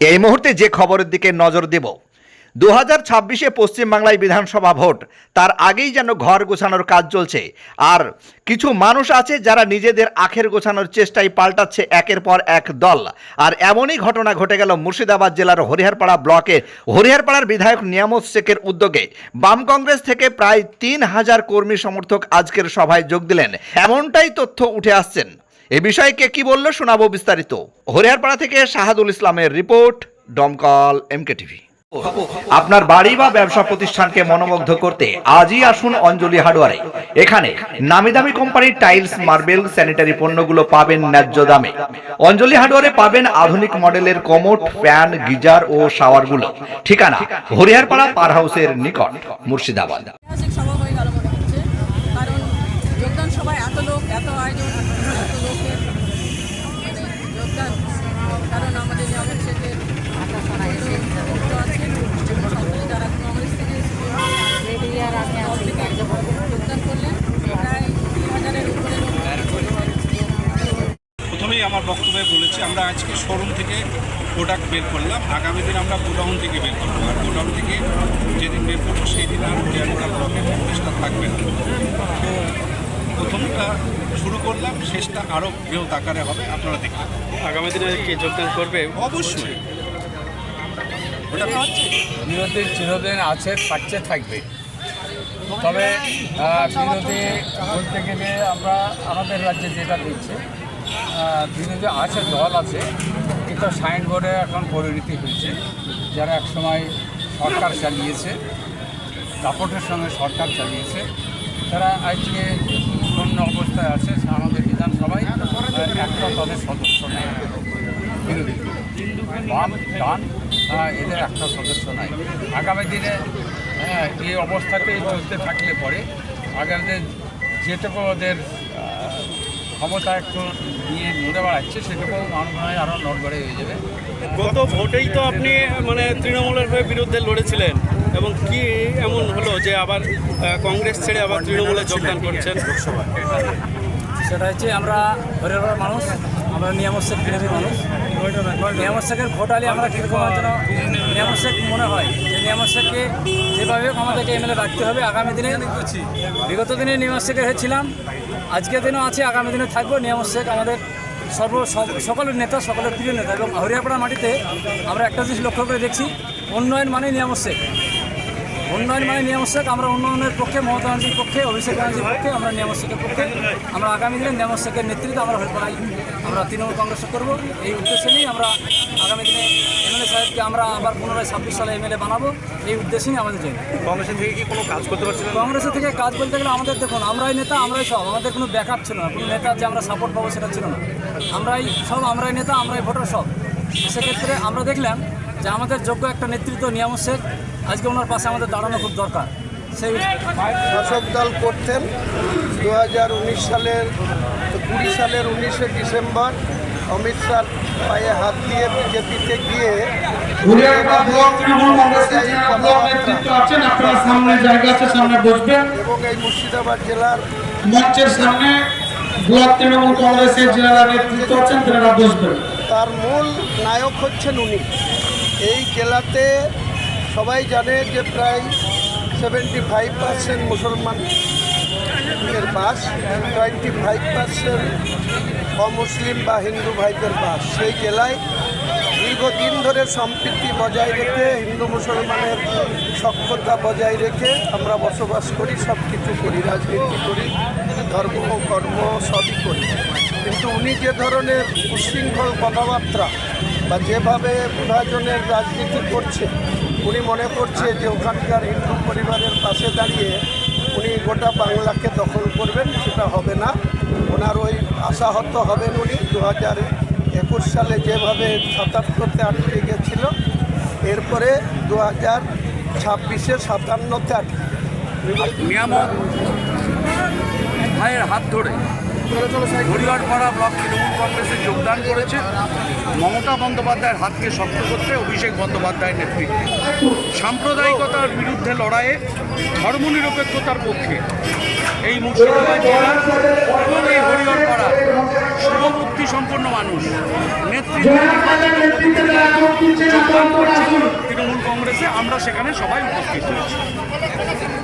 এই মুহূর্তে যে খবরের দিকে নজর দেব দু হাজার ছাব্বিশে পশ্চিমবাংলায় বিধানসভা ভোট, তার আগেই যেন ঘর গোছানোর কাজ চলছে। আর কিছু মানুষ আছে যারা নিজেদের আখের গোছানোর চেষ্টায় পাল্টাচ্ছে একের পর এক দল। আর এমনই ঘটনা ঘটে গেল মুর্শিদাবাদ জেলার হরিহরপাড়া ব্লকে। হরিহরপাড়ার বিধায়ক নিয়ামত শেখের উদ্যোগে বাম কংগ্রেস থেকে প্রায় তিন হাজার কর্মী সমর্থক আজকের সভায় যোগ দিলেন। এমনটাই তথ্য উঠে আসছেন। এ বিষয়ে কে কি বলল শোনাবো বিস্তারিত। হরিহরপাড়া থেকে শাহাদুল ইসলামের রিপোর্ট ডমকল এমকে টিভি। আপনার বাড়ি বা ব্যবসা প্রতিষ্ঠানকে মনোমুগ্ধ করতে আজই আসুন অঞ্জলি হার্ডওয়ারে। এখানে নামি দামি কোম্পানির টাইলস, মার্বেল, স্যানিটারি পণ্যগুলো পাবেন ন্যায্য দামে। অঞ্জলি হার্ডওয়ারে পাবেন আধুনিক মডেলের কমোট, ফ্যান, গিজার ও শাওয়ারগুলো। ঠিকানা হরিহরপাড়া পার হাউসের নিকট, মুর্শিদাবাদ। সভায় এত লোক, এত আয়োজন এত লোকের মানে যোগদান কারণ আমাদের যেমন সেতে আছেন সকলে যারা কংগ্রেস থেকে দল থেকে যোগদান করলেন প্রায় তিন হাজারের উপরে লোক প্রথমেই আমার বক্তব্যে বলেছি আমরা আজকে শোরুম থেকে প্রোডাক্ট বের করলাম। আগামী দিন আমরা গোডাউন থেকে বের করব। আর গোডাউন থেকে যেদিন বের করব সেই দিন আর হরিয়ানা ব্লকের চেষ্টা থাকবে না। তো প্রথমটা শুরু করলাম শেষটা আরও বৃহৎ আকারে হবে। আপনারা দেখবেন আগামী দিনে কি যোগদান করবে? অবশ্যই। ওটা বিরোধী চিরদিন আছে থাকছে থাকবে। তবে বিরোধী বলতে গেলে আমরা আমাদের রাজ্যে যেটা দেখছি আহ, যে আছে দল আছে কিন্তু সাইনবোর্ডে এখন পরিণতি হয়েছে। যারা একসময় সরকার চালিয়েছে দাপটের সঙ্গে সরকার চালিয়েছে তারা আজকে শূন্য অবস্থায় আছে আমাদের বিধানসভায় একটা তাদের সদস্য নেই। এদের একটা সদস্য নাই। আগামী দিনে এই অবস্থাতেই চলতে থাকলে পরে আগামী দিনে যেটুকু ওদের ক্ষমতা একটু নিয়ে নড়ে বেড়াচ্ছে সেটুকু আমার মনে হয় আরও নড়বড়ে হয়ে যাবে। গত ভোটেই তো আপনি মানে তৃণমূলের হয়ে বিরুদ্ধে লড়েছিলেন এবং কি এমন হলো যে আবার কংগ্রেস ছেড়ে আবার তৃণমূলে যোগদান করছেন? লোকসভায় সেটা হচ্ছে আমরা হরিয়ানার মানুষ আমরা নিয়ামত শেখ বিরোধী মানুষ। নিয়ামত শেখের ভোটালি আমরা কীরকম যেন নিয়ামত শেখ মনে হয় যে নিয়ামত যেভাবে আমাদেরকে এমএলএ রাখতে হবে। আগামী দিনে বিগত দিনে নিয়ামত শেখের হয়েছিলাম আজকের দিনও আছে, আগামী দিনে থাকব। নিয়ামত শেখ আমাদের সর্ব সকলের নেতা, সকলের প্রিয় নেতা এবং হরিয়াপাড়া মাটিতে আমরা একটা জিনিস লক্ষ্য করে দেখছি, উন্নয়ন মানে নিয়ামত শেখ উন্নয়ন মানে নিয়ামশেখ আমরা উন্নয়নের পক্ষে, মমতা ব্যানার্জির পক্ষে, অভিষেক ব্যানার্জির পক্ষে, আমরা নিয়ামশেখের পক্ষে। আমরা আগামী দিনে নিয়ামশেখের নেতৃত্বে আমরা হয়ে পড়াই। আমরা তৃণমূল কংগ্রেস করব। এই উদ্দেশ্যে নিয়েই আমরা আগামী দিনে সাহেবকে আমরা আবার পুনরায় ছাব্বিশ সালে এমএলএ বানাবো এই উদ্দেশ্যে নিয়ে আমাদের জন্য। কংগ্রেসের থেকে কি কোনো কাজ করতে পারছিলেন? না? কংগ্রেসের থেকে কাজ বলতে গেলে আমাদের দেখুন আমরাই নেতা আমরাই সব আমাদের কোনো ব্যাকআপ ছিল না কোনো নেতার যে আমরা সাপোর্ট পাবো সেটা ছিল না। আমরাই সব আমরাই নেতা আমরাই ভোটার সব। সেক্ষেত্রে আমরা দেখলাম যে আমাদের যোগ্য একটা নেতৃত্ব নিয়ামত শেখ আজকে ওনার পাশে আমাদের দাঁড়ানো খুব দরকার। সেই শাসক দল করতেন। দু হাজার উনিশ সালের কুড়ি সালের উনিশে ডিসেম্বর অমিত শাহ পায়ে হাত দিয়ে বিজেপিতে গিয়ে এবং এই মুর্শিদাবাদ জেলার মঞ্চের সামনে ব্লক তৃণমূল কংগ্রেসের যারা নেতৃত্ব আছেন তারা বসবেন। তার মূল নায়ক হচ্ছেন উনি। এই জেলাতে সবাই জানে যে প্রায় সেভেন্টি ফাইভ পার্সেন্ট মুসলমান এর বাস টোয়েন্টি ফাইভ পার্সেন্ট অমুসলিম বা হিন্দু ভাইদের বাস। সেই জেলায় দীর্ঘদিন ধরে সম্প্রীতি বজায় রেখে, হিন্দু মুসলমানের সক্ষতা বজায় রেখে আমরা বসবাস করি সব কিছু করি, রাজনীতি করি, ধর্ম কর্ম সবই করি। কিন্তু উনি যে ধরনের উশৃঙ্খল কথাবার্তা বা যেভাবে বিভাজনের রাজনীতি করছে, উনি মনে করছে যে ওখানকার হিন্দু পরিবারের পাশে দাঁড়িয়ে উনি গোটা বাংলাকে দখল করবেন, সেটা হবে না। ওনার ওই আশাহত হবেন উনি। দু হাজার একুশ সালে যেভাবে সাতাত্তরতে আটকে গেছিল, এরপরে দু হাজার ছাব্বিশে সাতান্নতে আটকে ভাইয়ের হাত ধরে হরিহরপাড়া ব্লক তৃণমূল কংগ্রেসে যোগদান করেছে। মমতা বন্দ্যোপাধ্যায়ের হাতকে শক্ত করতে অভিষেক বন্দ্যোপাধ্যায়ের নেতৃত্বে। সাম্প্রদায়িকতার বিরুদ্ধে লড়াইয়ে ধর্মনিরপেক্ষতার পক্ষে এই মুর্শিদাবাদ জেলার এবং এই হরিহরপাড়া শুভবুদ্ধি সম্পন্ন মানুষ নেতৃত্ব তৃণমূল কংগ্রেসে। আমরা সেখানে সবাই উপস্থিত হয়েছি।